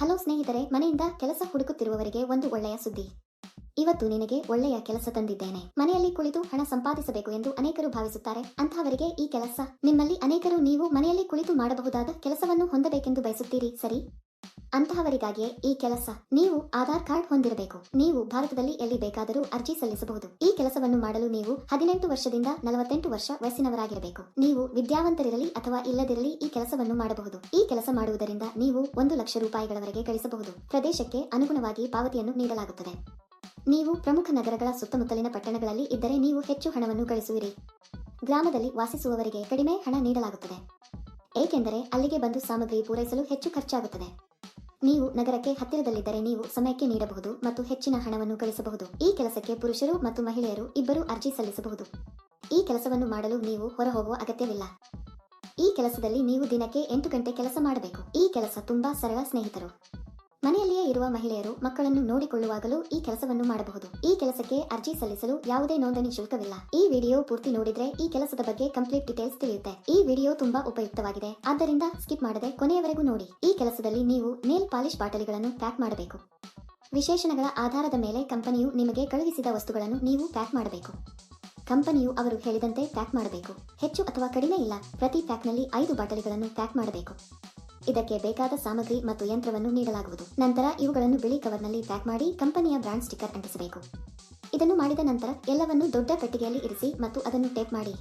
Hello ಸ್ನೇಹಿತರೆ, ಮನೆಯಿಂದ ಕೆಲಸ ಹುಡುಕುತ್ತಿರುವವರಿಗೆ ಒಂದು ಒಳ್ಳೆಯ ಸುದ್ದಿ. ಇವತ್ತು ನಿನಗೆ ಒಳ್ಳೆಯ ಕೆಲಸ ತಂದಿದ್ದೇನೆ. ಮನೆಯಲ್ಲಿ ಕುಳಿತು ಹಣ ಸಂಪಾದಿಸಬೇಕು ಎಂದು ಅನೇಕರು ಭಾವಿಸುತ್ತಾರೆ. ಅಂತಹವರಿಗೆ ಈ ಕೆಲಸ. ನಿಮ್ಮಲ್ಲಿ ಅನೇಕರು ನೀವು ಮನೆಯಲ್ಲಿ ಕುಳಿತು ಮಾಡಬಹುದಾದ ಕೆಲಸವನ್ನು ಹೊಂದಬೇಕೆಂದು ಬಯಸುತ್ತೀರಿ, ಸರಿ? ಅಂತಹವರಿಗಾಗಿಯೇ ಈ ಕೆಲಸ. ನೀವು ಆಧಾರ್ ಕಾರ್ಡ್ ಹೊಂದಿರಬೇಕು. ನೀವು ಭಾರತದಲ್ಲಿ ಎಲ್ಲಿ ಬೇಕಾದರೂ ಅರ್ಜಿ ಸಲ್ಲಿಸಬಹುದು. ಈ ಕೆಲಸವನ್ನು ಮಾಡಲು ನೀವು ಹದಿನೆಂಟು ವರ್ಷದಿಂದ ನಲವತ್ತೆಂಟು ವರ್ಷ ವಯಸ್ಸಿನವರಾಗಿರಬೇಕು. ನೀವು ವಿದ್ಯಾವಂತರಿರಲಿ ಅಥವಾ ಇಲ್ಲದಿರಲಿ ಈ ಕೆಲಸವನ್ನು ಮಾಡಬಹುದು. ಈ ಕೆಲಸ ಮಾಡುವುದರಿಂದ ನೀವು ಒಂದು ಲಕ್ಷ ರೂಪಾಯಿಗಳವರೆಗೆ ಗಳಿಸಬಹುದು. ಪ್ರದೇಶಕ್ಕೆ ಅನುಗುಣವಾಗಿ ಪಾವತಿಯನ್ನು ನೀಡಲಾಗುತ್ತದೆ. ನೀವು ಪ್ರಮುಖ ನಗರಗಳ ಸುತ್ತಮುತ್ತಲಿನ ಪಟ್ಟಣಗಳಲ್ಲಿ ಇದ್ದರೆ ನೀವು ಹೆಚ್ಚು ಹಣವನ್ನು ಗಳಿಸುವಿರಿ. ಗ್ರಾಮದಲ್ಲಿ ವಾಸಿಸುವವರಿಗೆ ಕಡಿಮೆ ಹಣ ನೀಡಲಾಗುತ್ತದೆ. ಏಕೆಂದರೆ ಅಲ್ಲಿಗೆ ಬಂದು ಸಾಮಗ್ರಿ ಪೂರೈಸಲು ಹೆಚ್ಚು ಖರ್ಚಾಗುತ್ತದೆ. ನೀವು ನಗರಕ್ಕೆ ಹತ್ತಿರದಲ್ಲಿದ್ದರೆ ನೀವು ಸಮಯಕ್ಕೆ ನೀಡಬಹುದು ಮತ್ತು ಹೆಚ್ಚಿನ ಹಣವನ್ನು ಗಳಿಸಬಹುದು. ಈ ಕೆಲಸಕ್ಕೆ ಪುರುಷರು ಮತ್ತು ಮಹಿಳೆಯರು ಇಬ್ಬರು ಅರ್ಜಿ ಸಲ್ಲಿಸಬಹುದು. ಈ ಕೆಲಸವನ್ನು ಮಾಡಲು ನೀವು ಹೊರಹೋಗುವ ಅಗತ್ಯವಿಲ್ಲ. ಈ ಕೆಲಸದಲ್ಲಿ ನೀವು ದಿನಕ್ಕೆ ಎಂಟು ಗಂಟೆ ಕೆಲಸ ಮಾಡಬೇಕು. ಈ ಕೆಲಸ ತುಂಬಾ ಸರಳ ಸ್ನೇಹಿತರು. ಮನೆಯಲ್ಲಿಯೇ ಇರುವ ಮಹಿಳೆಯರು ಮಕ್ಕಳನ್ನು ನೋಡಿಕೊಳ್ಳುವಾಗಲೂ ಈ ಕೆಲಸವನ್ನು ಮಾಡಬಹುದು. ಈ ಕೆಲಸಕ್ಕೆ ಅರ್ಜಿ ಸಲ್ಲಿಸಲು ಯಾವುದೇ ನೋಂದಣಿ ಶುಲ್ಕವಿಲ್ಲ. ಈ ವಿಡಿಯೋ ಪೂರ್ತಿ ನೋಡಿದ್ರೆ ಈ ಕೆಲಸದ ಬಗ್ಗೆ ಕಂಪ್ಲೀಟ್ ಡೀಟೇಲ್ಸ್ ತಿಳಿಯುತ್ತೆ. ಈ ವಿಡಿಯೋ ತುಂಬಾ ಉಪಯುಕ್ತವಾಗಿದೆ. ಆದ್ದರಿಂದ ಸ್ಕಿಪ್ ಮಾಡದೆ ಕೊನೆಯವರೆಗೂ ನೋಡಿ. ಈ ಕೆಲಸದಲ್ಲಿ ನೀವು ನೇಲ್ ಪಾಲಿಶ್ ಬಾಟಲಿಗಳನ್ನು ಪ್ಯಾಕ್ ಮಾಡಬೇಕು. ವಿಶೇಷಣಗಳ ಆಧಾರದ ಮೇಲೆ ಕಂಪನಿಯು ನಿಮಗೆ ಕಳುಹಿಸಿದ ವಸ್ತುಗಳನ್ನು ನೀವು ಪ್ಯಾಕ್ ಮಾಡಬೇಕು. ಕಂಪನಿಯು ಅವರು ಹೇಳಿದಂತೆ ಪ್ಯಾಕ್ ಮಾಡಬೇಕು. ಹೆಚ್ಚು ಅಥವಾ ಕಡಿಮೆ ಇಲ್ಲ. ಪ್ರತಿ ಪ್ಯಾಕ್ನಲ್ಲಿ ಐದು ಬಾಟಲಿಗಳನ್ನು ಪ್ಯಾಕ್ ಮಾಡಬೇಕು. ಇದಕ್ಕೆ ಬೇಕಾದ ಸಾಮಗ್ರಿ ಮತ್ತು ಯಂತ್ರವನ್ನು ನೀಡಲಾಗುವುದು. ನಂತರ ಇವುಗಳನ್ನು ಬಿಳಿ ಕವರ್ನಲ್ಲಿ ಪ್ಯಾಕ್ ಮಾಡಿ ಕಂಪನಿಯ ಬ್ರಾಂಡ್ ಸ್ಟಿಕ್ಕರ್ ಅಂಟಿಸಬೇಕು. ಇದನ್ನು ಮಾಡಿದ ನಂತರ ಎಲ್ಲವನ್ನು ದೊಡ್ಡ ಪೆಟ್ಟಿಗೆಯಲ್ಲಿ ಇರಿಸಿ ಮತ್ತು ಅದನ್ನು ಟೇಪ್ ಮಾಡಿ.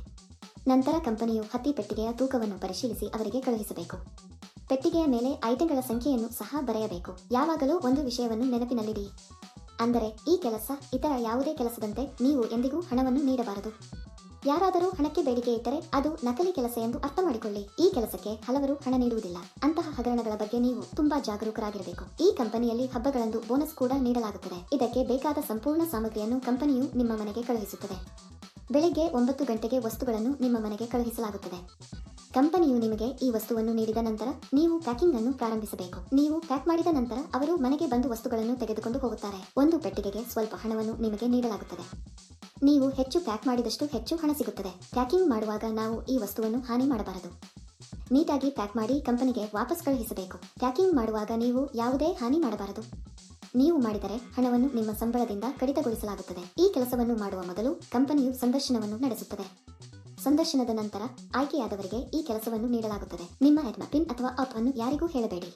ನಂತರ ಕಂಪನಿಯು ಹತ್ತಿ ಪೆಟ್ಟಿಗೆಯ ತೂಕವನ್ನು ಪರಿಶೀಲಿಸಿ ಅವರಿಗೆ ಕಳುಹಿಸಬೇಕು. ಪೆಟ್ಟಿಗೆಯ ಮೇಲೆ ಐಟಂಗಳ ಸಂಖ್ಯೆಯನ್ನು ಸಹ ಬರೆಯಬೇಕು. ಯಾವಾಗಲೂ ಒಂದು ವಿಷಯವನ್ನು ನೆನಪಿನಲ್ಲಿಡಿ. ಅಂದರೆ ಈ ಕೆಲಸ ಇತರ ಯಾವುದೇ ಕೆಲಸದಂತೆ ನೀವು ಎಂದಿಗೂ ಹಣವನ್ನು ನೀಡಬಾರದು. ಯಾರಾದರೂ ಹಣಕ್ಕೆ ಬೇಡಿಕೆ ಇಟ್ಟರೆ ಅದು ನಕಲಿ ಕೆಲಸ ಎಂದು ಅರ್ಥ ಮಾಡಿಕೊಳ್ಳಿ. ಈ ಕೆಲಸಕ್ಕೆ ಹಲವರು ಹಣ ನೀಡುವುದಿಲ್ಲ. ಅಂತಹ ಹಗರಣಗಳ ಬಗ್ಗೆ ನೀವು ತುಂಬಾ ಜಾಗರೂಕರಾಗಿರಬೇಕು. ಈ ಕಂಪನಿಯಲ್ಲಿ ಹಬ್ಬಗಳಂದು ಬೋನಸ್ ಕೂಡ ನೀಡಲಾಗುತ್ತದೆ. ಇದಕ್ಕೆ ಬೇಕಾದ ಸಂಪೂರ್ಣ ಸಾಮಗ್ರಿಯನ್ನು ಕಂಪನಿಯು ನಿಮ್ಮ ಮನೆಗೆ ಕಳುಹಿಸುತ್ತದೆ. ಬೆಳಿಗ್ಗೆ ಒಂಬತ್ತು ಗಂಟೆಗೆ ವಸ್ತುಗಳನ್ನು ನಿಮ್ಮ ಮನೆಗೆ ಕಳುಹಿಸಲಾಗುತ್ತದೆ. ಕಂಪನಿಯು ನಿಮಗೆ ಈ ವಸ್ತುವನ್ನು ನೀಡಿದ ನಂತರ ನೀವು ಪ್ಯಾಕಿಂಗ್ ಅನ್ನು ಪ್ರಾರಂಭಿಸಬೇಕು. ನೀವು ಪ್ಯಾಕ್ ಮಾಡಿದ ನಂತರ ಅವರು ಮನೆಗೆ ಬಂದು ವಸ್ತುಗಳನ್ನು ತೆಗೆದುಕೊಂಡು ಹೋಗುತ್ತಾರೆ. ಒಂದು ಪೆಟ್ಟಿಗೆಗೆ ಸ್ವಲ್ಪ ಹಣವನ್ನು ನಿಮಗೆ ನೀಡಲಾಗುತ್ತದೆ. ನೀವು ಹೆಚ್ಚು ಪ್ಯಾಕ್ ಮಾಡಿದಷ್ಟು ಹೆಚ್ಚು ಹಣ ಸಿಗುತ್ತದೆ. ಪ್ಯಾಕಿಂಗ್ ಮಾಡುವಾಗ ನಾವು ಈ ವಸ್ತುವನ್ನು ಹಾನಿ ಮಾಡಬಾರದು. ನೀಟಾಗಿ ಪ್ಯಾಕ್ ಮಾಡಿ ಕಂಪನಿಗೆ ವಾಪಸ್ ಕಳುಹಿಸಬೇಕು. ಪ್ಯಾಕಿಂಗ್ ಮಾಡುವಾಗ ನೀವು ಯಾವುದೇ ಹಾನಿ ಮಾಡಬಾರದು. ನೀವು ಮಾಡಿದರೆ ಹಣವನ್ನು ನಿಮ್ಮ ಸಂಬಳದಿಂದ ಕಡಿತಗೊಳಿಸಲಾಗುತ್ತದೆ. ಈ ಕೆಲಸವನ್ನು ಮಾಡುವ ಮೊದಲು ಕಂಪನಿಯು ಸಂದರ್ಶನವನ್ನು ನಡೆಸುತ್ತದೆ. ಸಂದರ್ಶನದ ನಂತರ ಆಯ್ಕೆಯಾದವರಿಗೆ ಈ ಕೆಲಸವನ್ನು ನೀಡಲಾಗುತ್ತದೆ. ನಿಮ್ಮ ಹೆಡ್ನ ಪಿನ್ ಅಥವಾ ಅಪ್ ಅನ್ನು ಯಾರಿಗೂ ಹೇಳಬೇಡಿ.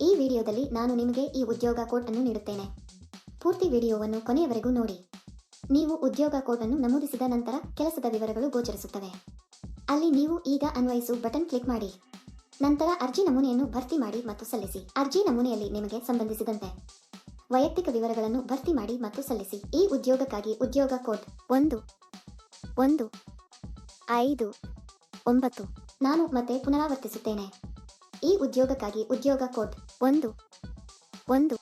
ಈ ವಿಡಿಯೋದಲ್ಲಿ ನಾನು ನಿಮಗೆ ಈ ಉದ್ಯೋಗ ಕೋಟ್ ಅನ್ನು ನೀಡುತ್ತೇನೆ. ಪೂರ್ತಿ ವಿಡಿಯೋವನ್ನು ಕೊನೆಯವರೆಗೂ ನೋಡಿ. ನೀವು ಉದ್ಯೋಗ ಕೋಡ್ ಅನ್ನು ನಮೂದಿಸಿದ ನಂತರ ಕೆಲಸದ ವಿವರಗಳು ಗೋಚರಿಸುತ್ತವೆ. ಅಲ್ಲಿ ನೀವು ಈಗ ಅನ್ವಯಿಸು ಬಟನ್ ಕ್ಲಿಕ್ ಮಾಡಿ. ನಂತರ ಅರ್ಜಿ ನಮೂನೆಯನ್ನು ಭರ್ತಿ ಮಾಡಿ ಮತ್ತು ಸಲ್ಲಿಸಿ. ಅರ್ಜಿ ನಮೂನೆಯಲ್ಲಿ ನಿಮಗೆ ಸಂಬಂಧಿಸಿದಂತೆ ವೈಯಕ್ತಿಕ ವಿವರಗಳನ್ನು ಭರ್ತಿ ಮಾಡಿ ಮತ್ತು ಸಲ್ಲಿಸಿ. ಈ ಉದ್ಯೋಗಕ್ಕಾಗಿ ಉದ್ಯೋಗ ಕೋಡ್ ಒಂದು ಒಂದು, ಐದು, ಒಂಬತ್ತು. ನಾನು ಮತ್ತೆ ಪುನರಾವರ್ತಿಸುತ್ತೇನೆ. ಈ ಉದ್ಯೋಗಕ್ಕಾಗಿ ಉದ್ಯೋಗ ಕೋಡ್ ಒಂದು ಒಂದು.